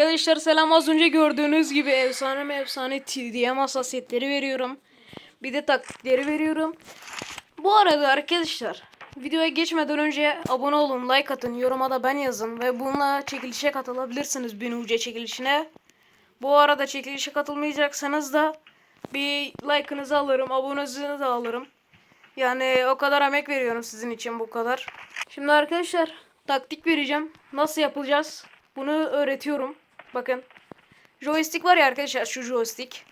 arkadaşlar selam az önce gördüğünüz gibi efsane efsane TDM hassasiyetleri veriyorum. Bir de taktikleri veriyorum. Bu arada arkadaşlar videoya geçmeden önce abone olun, like atın, yoruma da ben yazın ve bununla çekilişe katılabilirsiniz bin UC çekilişine. Bu arada çekilişe katılmayacaksanız da bir like'ınızı alırım, abonenizi de alırım. Yani o kadar emek veriyorum sizin için bu kadar. Şimdi arkadaşlar taktik vereceğim. Nasıl yapacağız? Bunu öğretiyorum. Bakın. Joystick var ya arkadaşlar şu joystick.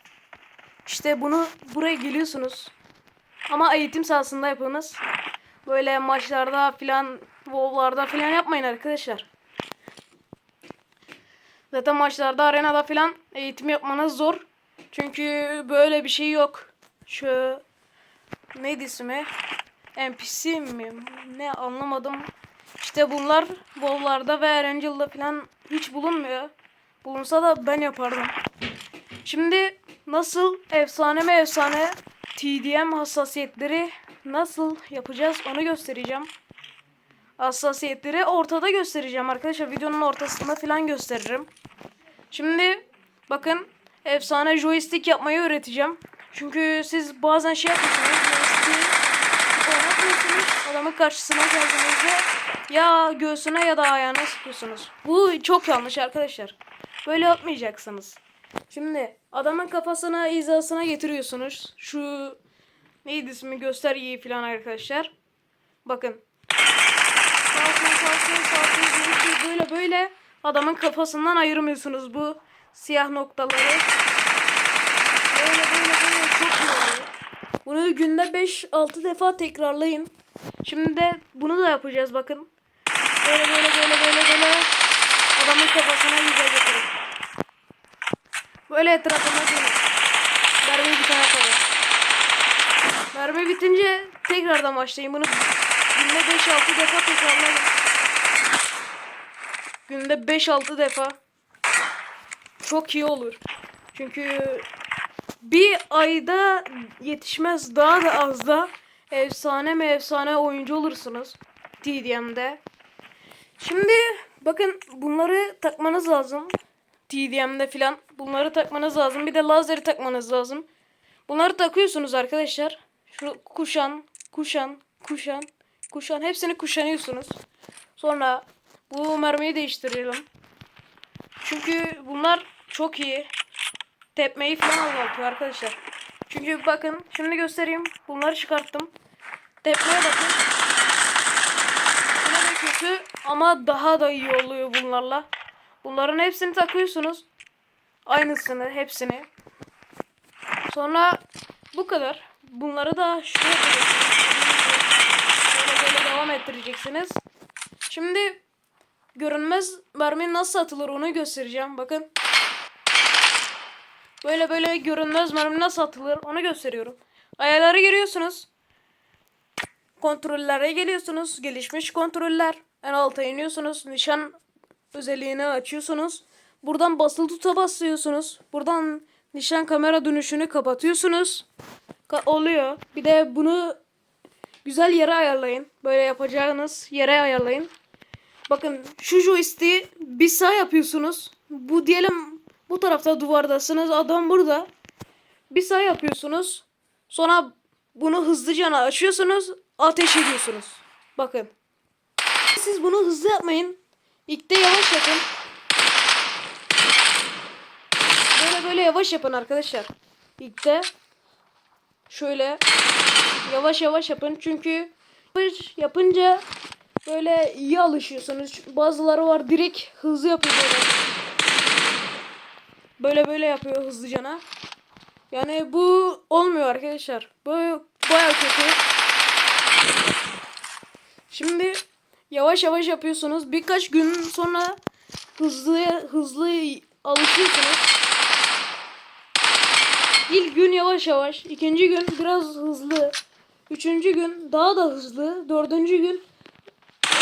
İşte bunu buraya geliyorsunuz. Ama eğitim sahasında yapınız. Böyle maçlarda filan, WoW'larda filan yapmayın arkadaşlar. Zaten maçlarda, arenada filan eğitim yapmanız zor. Çünkü böyle bir şey yok. Şu neydi ismi? NPC mi? Ne anlamadım. İşte bunlar WoW'larda ve Erangel'da falan hiç bulunmuyor. Bulunsa da ben yapardım. Şimdi nasıl efsane mi efsane TDM hassasiyetleri nasıl yapacağız onu göstereceğim. Hassasiyetleri ortada göstereceğim arkadaşlar. Videonun ortasında falan gösteririm. Şimdi bakın efsane joystick yapmayı öğreteceğim. Çünkü siz bazen şey yapıyorsunuz. Adamın karşısına geldiğinizde ya göğsüne ya da ayağına sıkıyorsunuz. Bu çok yanlış arkadaşlar. Böyle yapmayacaksınız. Şimdi adamın kafasına hizasına getiriyorsunuz. Şu neydi ismi göstergeyi falan arkadaşlar. Bakın. Kalkın kalkın kalkın böyle böyle adamın kafasından ayırmıyorsunuz bu siyah noktaları. Böyle böyle böyle çok iyi oluyor. Bunu günde 5-6 defa tekrarlayın. Şimdi de bunu da yapacağız bakın. Böyle böyle böyle böyle böyle adamın kafasına yüze getirin. Böyle etrafına dönün. Mermi bitene kadar. Mermi bitince tekrardan başlayın. Bunu günde 5-6 defa tekrarlayın. Günde 5-6 defa. Çok iyi olur. Çünkü bir ayda yetişmez daha da az da efsane mi efsane oyuncu olursunuz TDM'de. Şimdi bakın bunları takmanız lazım. TDM'de filan bunları takmanız lazım. Bir de lazeri takmanız lazım. Bunları takıyorsunuz arkadaşlar. Şu kuşan, kuşan, kuşan, kuşan hepsini kuşanıyorsunuz. Sonra bu mermiyi değiştirelim. Çünkü bunlar çok iyi. Tepmeyi falan azaltıyor arkadaşlar. Çünkü bakın şimdi göstereyim. Bunları çıkarttım. Tepmeye bakın. Yine de kötü ama daha da iyi oluyor bunlarla. Bunların hepsini takıyorsunuz. Aynısını hepsini. Sonra bu kadar. Bunları da koyacaksınız. Böyle böyle devam ettireceksiniz. Şimdi görünmez mermi nasıl atılır onu göstereceğim. Bakın. Böyle böyle görünmez mermi nasıl atılır onu gösteriyorum. Ayarları giriyorsunuz. Kontrollere geliyorsunuz. Gelişmiş kontroller. En alta iniyorsunuz. Nişan özelliğini açıyorsunuz. Buradan basılı tuta basıyorsunuz. Buradan nişan kamera dönüşünü kapatıyorsunuz. Ka- oluyor. Bir de bunu güzel yere ayarlayın. Böyle yapacağınız yere ayarlayın. Bakın şu joystick'i bir sağ yapıyorsunuz. Bu diyelim bu tarafta duvardasınız. Adam burada. Bir sağ yapıyorsunuz. Sonra bunu hızlıca açıyorsunuz. Ateş ediyorsunuz. Bakın. Siz bunu hızlı yapmayın. İlk de yavaş yapın. Böyle böyle yavaş yapın arkadaşlar. İlk de şöyle yavaş yavaş yapın. Çünkü yapınca böyle iyi alışıyorsunuz. Bazıları var direkt hızlı yapıyor böyle. Böyle böyle yapıyor hızlıcana. Yani bu olmuyor arkadaşlar. Bu baya kötü. Şimdi yavaş yavaş yapıyorsunuz. Birkaç gün sonra hızlı hızlı alışıyorsunuz. İlk gün yavaş yavaş, ikinci gün biraz hızlı, üçüncü gün daha da hızlı, dördüncü gün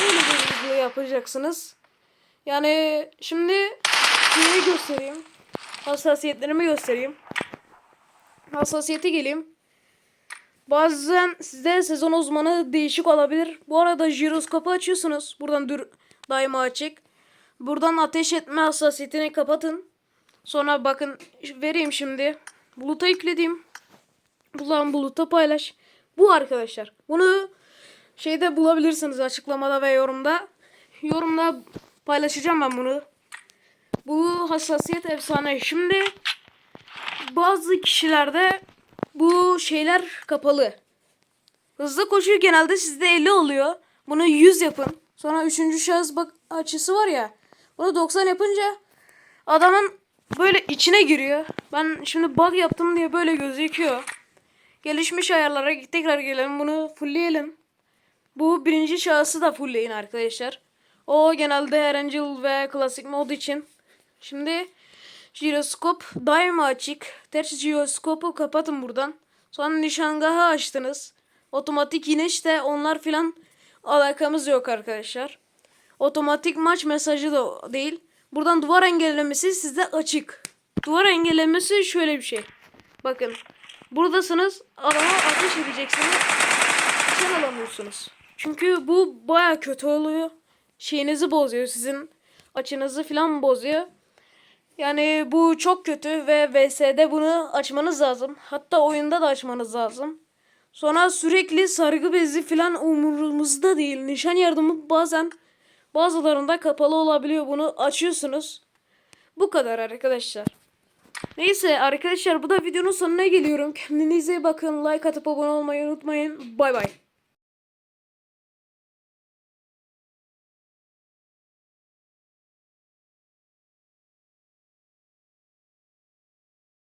öyle bir hızlı yapacaksınız. Yani şimdi şeyi göstereyim. Hassasiyetlerimi göstereyim. Hassasiyete geleyim. Bazen sizde sezon uzmanı değişik olabilir. Bu arada jiroskopu açıyorsunuz. Buradan dur daima açık. Buradan ateş etme hassasiyetini kapatın. Sonra bakın vereyim şimdi. Buluta yükledim. Ulan buluta paylaş. Bu arkadaşlar. Bunu şeyde bulabilirsiniz açıklamada ve yorumda. Yorumda paylaşacağım ben bunu. Bu hassasiyet efsane. Şimdi bazı kişilerde bu şeyler kapalı. Hızlı koşu genelde sizde 50 oluyor. Bunu 100 yapın. Sonra üçüncü şahıs bak açısı var ya. Bunu 90 yapınca adamın böyle içine giriyor. Ben şimdi bug yaptım diye böyle gözüküyor. Gelişmiş ayarlara tekrar gelelim. Bunu fullleyelim. Bu birinci şahısı da fullleyin arkadaşlar. O genelde Erangel ve klasik mod için. Şimdi jiroskop daima açık. Ters jiroskopu kapatın buradan. Sonra nişangahı açtınız. Otomatik iniş de onlar filan alakamız yok arkadaşlar. Otomatik maç mesajı da değil. Buradan duvar engellemesi sizde açık. Duvar engellemesi şöyle bir şey. Bakın. Buradasınız. Adama ateş edeceksiniz. Sen alamıyorsunuz. Çünkü bu baya kötü oluyor. Şeyinizi bozuyor. Sizin açınızı falan bozuyor. Yani bu çok kötü ve VS'de bunu açmanız lazım. Hatta oyunda da açmanız lazım. Sonra sürekli sargı bezi falan umurumuzda değil. Nişan yardımı bazen bazılarında kapalı olabiliyor. Bunu açıyorsunuz. Bu kadar arkadaşlar. Neyse arkadaşlar bu da videonun sonuna geliyorum. Kendinize iyi bakın. Like atıp abone olmayı unutmayın. Bay bay.